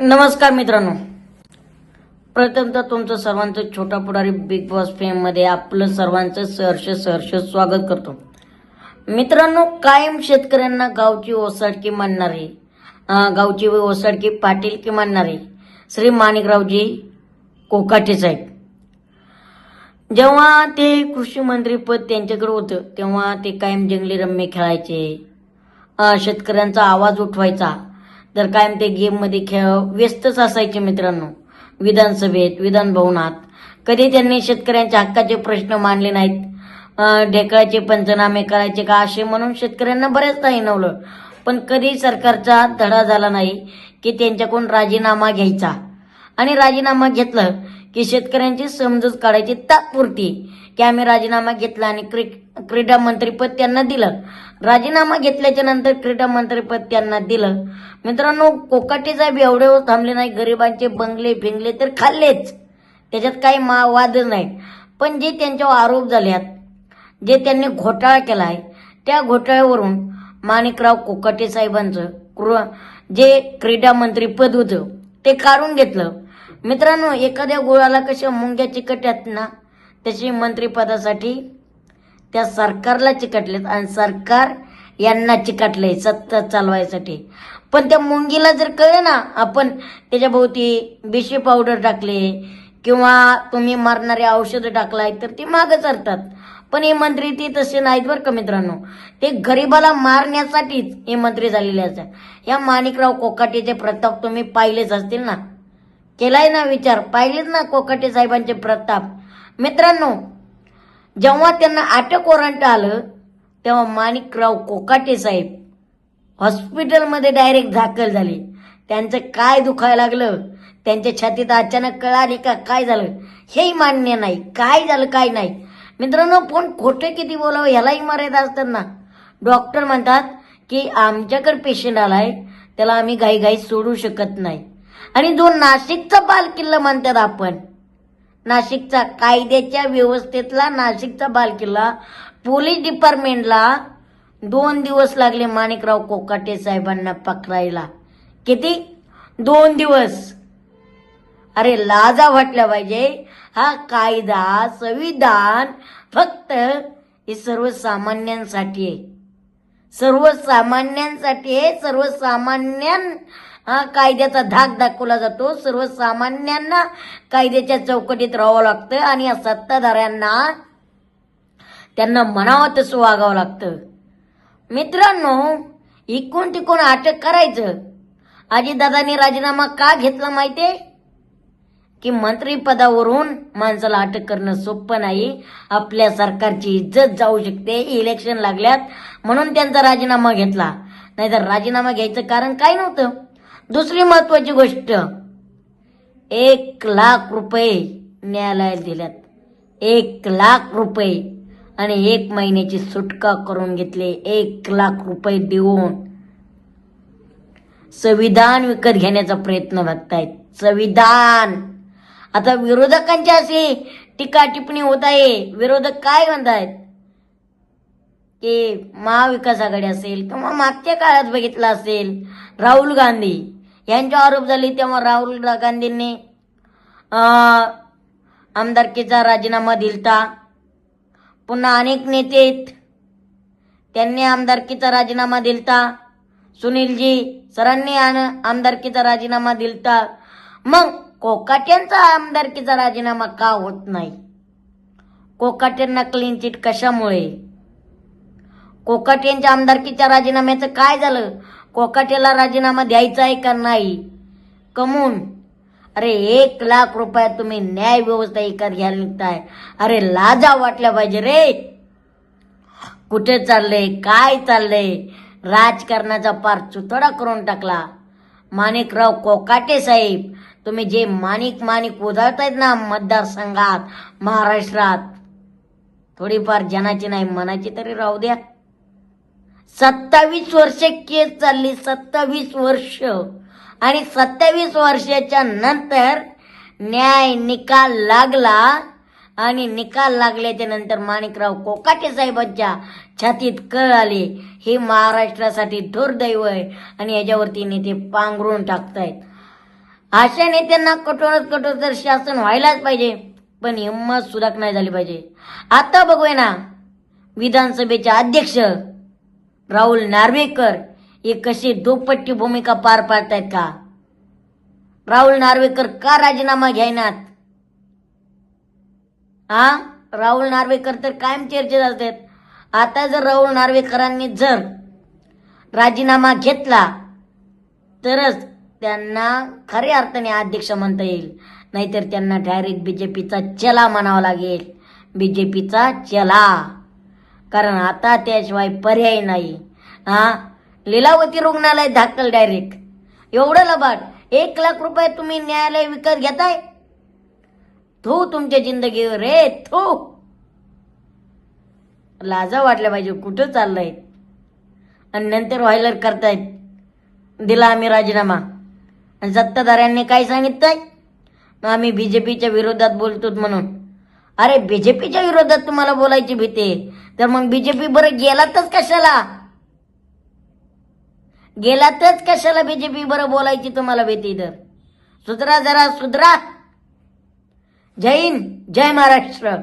नमस्कार मित्रांनो. प्रथमतः तुमचं सर्वांचं छोटा पुढारी बिग बॉस फेममध्ये आपलं सर्वांचं सहर्ष सहर्ष स्वागत करतो. मित्रांनो कायम शेतकऱ्यांना गावची ओसाडकी मानणारे गावची ओसाडकी पाटील की मानणारे श्री माणिकरावजी कोकाटे साहेब. जेव्हा ते कृषी मंत्री पद त्यांच्याकडे होतं तेव्हा ते कायम जंगली रम्य खेळायचे. शेतकऱ्यांचा आवाज उठवायचा. तर कायम ते गेममध्ये खेळ व्यस्तच असायचे मित्रांनो. विधानसभेत विधान भवनात कधी त्यांनी शेतकऱ्यांच्या हक्काचे प्रश्न मांडले नाहीत. ढेकळाचे पंचनामे करायचे का असे म्हणून शेतकऱ्यांना बऱ्याचदा हिनवलं पण कधी सरकारचा धडा झाला नाही की त्यांच्याकडून राजीनामा घ्यायचा. आणि राजीनामा घेतलं की शेतकऱ्यांची समजूत काढायची तात्पुरती. की आम्ही राजीनामा घेतला आणि क्रि क्रीडा मंत्रीपद त्यांना दिलं. राजीनामा घेतल्याच्या नंतर क्रीडा मंत्रीपद त्यांना दिलं. मित्रांनो कोकाटे साहेब एवढे थांबले नाही. गरिबांचे बंगले फिंगले तर खाल्लेच. त्याच्यात काही मा वादच नाही. पण जे त्यांच्यावर आरोप झाल्यात जे त्यांनी घोटाळा केला आहे त्या घोटाळ्यावरून माणिकराव कोकाटे साहेबांचं कृ जे क्रीडा मंत्री पद होतं ते काढून घेतलं. मित्रांनो एखाद्या गुळाला कशा मुंग्या चिकटतात ना तशी मंत्रिपदासाठी त्या सरकारला चिकटलेत आणि सरकार यांना चिकटलंय सत्ता चालवायसाठी. पण त्या मुंगीला जर कळलं ना आपण त्याच्या भोवती बिशी पावडर टाकले किंवा तुम्ही मारणारे औषधं टाकलाय तर ती मागं सरतात पण हे मंत्री ती तसे नाहीत बरं का मित्रांनो. ते गरिबाला मारण्यासाठीच हे मंत्री झालेले असतात. या माणिकराव कोकाटेचे प्रताप तुम्ही पाहिलेच असतील ना. केलाय ना विचार. पाहिलेच ना कोकाटे साहेबांचे प्रताप. मित्रांनो जेव्हा त्यांना अटक वॉरंट आलं तेव्हा माणिकराव कोकाटे साहेब हॉस्पिटलमध्ये डायरेक्ट दाखल झाले. त्यांचं काय दुखायला लागलं? त्यांच्या छातीत अचानक कळाली का काय झालं? हेही मान्य नाही. काय झालं काय नाही? मित्रांनो पण खोटं किती बोलावं ह्यालाही मर्यादा असतात ना डॉक्टर म्हणतात की आमच्याकडे पेशंट आलाय त्याला आम्ही घाईघाई सोडू शकत नाही. आणि जो नाशिकचा बालकिल्ला म्हणतात आपण नाशिकचा कायद्याच्या व्यवस्थेतला नाशिकचा बालकिल्ला पोलीस डिपार्टमेंटला दोन दिवस लागले माणिकराव कोकाटे साहेबांना पकडायला. किती? दोन दिवस. अरे लाजा वाटल्या पाहिजे. हा कायदा संविधान फक्त हे सर्वसामान्यांसाठी आहे. सर्वसामान्यांसाठी आहे सर्वसामान्यां हा कायद्याचा धाक दाखवला जातो. सर्वसामान्यांना कायद्याच्या चौकटीत राहावं लागतं आणि या सत्ताधाऱ्यांना त्यांना म्हणावं तसं वागावं लागतं. मित्रांनो इकून तिकून अटक करायचं. अजितदादांनी राजीनामा का घेतला माहितीये? की मंत्रीपदावरून माणसाला अटक करणं सोपं नाही. आपल्या सरकारची इज्जत जाऊ शकते. इलेक्शन लागल्यात म्हणून त्यांचा राजीनामा घेतला. नाहीतर राजीनामा घ्यायचं कारण काय नव्हतं? दुसरी महत्वाची गोष्ट एक लाख रुपये न्यायालयात दिल्यात. एक लाख रुपये आणि एक महिन्याची सुटका करून घेतली. एक लाख रुपये देऊन संविधान विकत घेण्याचा प्रयत्न बघतायत संविधान. आता विरोधकांची अशी टीका टिप्पणी होत आहे. विरोधक काय म्हणत आहेत की महाविकास आघाडी असेल किंवा मागच्या काळात बघितलं असेल राहुल गांधी. यांचे आरोप झाले तेव्हा राहुल गांधींनी आमदारकीचा राजीनामा दिलता. पुन्हा अनेक नेते त्यांनी आमदारकीचा राजीनामा दिलता. सुनीलजी सरांनी आमदारकीचा राजीनामा दिलता. मग कोकाट्यांचा आमदारकीचा राजीनामा का होत नाही? कोकाट्यांना क्लीन चिट कशामुळे? कोकाट्यांच्या आमदारकीच्या राजीनाम्याचं काय झालं? कोकाटेला राजीनामा द्यायचा आहे का नाही? कमून. अरे एक लाख रुपयात तुम्ही न्याय व्यवस्था एकात घ्यायला निघताय. अरे लाजा वाटल्या पाहिजे रे. कुठे चाललंय काय चाललंय राजकारणाचा पार चुतडा करून टाकला. माणिकराव कोकाटे साहेब तुम्ही जे माणिक माणिक उधळतायत ना मतदारसंघात महाराष्ट्रात थोडीफार जनाची नाही मनाची तरी राहू द्या. सत्तावीस वर्ष केस चालली सत्तावीस वर्ष. आणि सत्तावीस वर्षाच्या नंतर न्याय निकाल लागला. आणि निकाल लागल्याच्या नंतर माणिकराव कोकाटे साहेबांच्या छातीत कळ आले. हे महाराष्ट्रासाठी दुर्दैव आहे. आणि याच्यावरती नेते पांघरून टाकतायत. अशा नेत्यांना कठोरात कठोर तर शासन व्हायलाच पाहिजे. पण हिंमत सुधाक नाही झाली पाहिजे. आता बघूया ना विधानसभेचे अध्यक्ष राहुल नार्वेकर हे कसे दुपट्टी भूमिका पार पाडतायत का? राहुल नार्वेकर का राजीनामा घ्यायनात हा राहुल नार्वेकर तर कायम चर्चेत असतात. आता जर राहुल नार्वेकरांनी जर राजीनामा घेतला तरच त्यांना खऱ्या अर्थाने अध्यक्ष म्हणता येईल. नाहीतर त्यांना डायरेक्ट बीजेपीचा चला म्हणावा लागेल. बीजेपीचा चला. कारण आता त्याशिवाय पर्याय नाही. हा? लिलावती रुग्णालय दाखल डायरेक्ट एवढं लबाड. एक लाख रुपये तुम्ही न्यायालय विकत घेताय? थू तुमच्या जिंदगीवर रे थू! लाजा वाटल्या पाहिजे कुठं चाललंय? आणि नंतर व्हायलर करतायत. दिला आम्ही राजीनामा. आणि सत्ताधाऱ्यांनी काय सांगितलंय? मग आम्ही बीजेपीच्या विरोधात बोलतो म्हणून. अरे बीजेपीच्या विरोधात तुम्हाला बोलायची भीती तर मग बीजेपी बरं गेलातच कशाला? गेलातच कशाला बीजेपी बरं बोलायची तुम्हाला भीती तर सुधरा जरा सुधरा. जय हिंद जय महाराष्ट्र.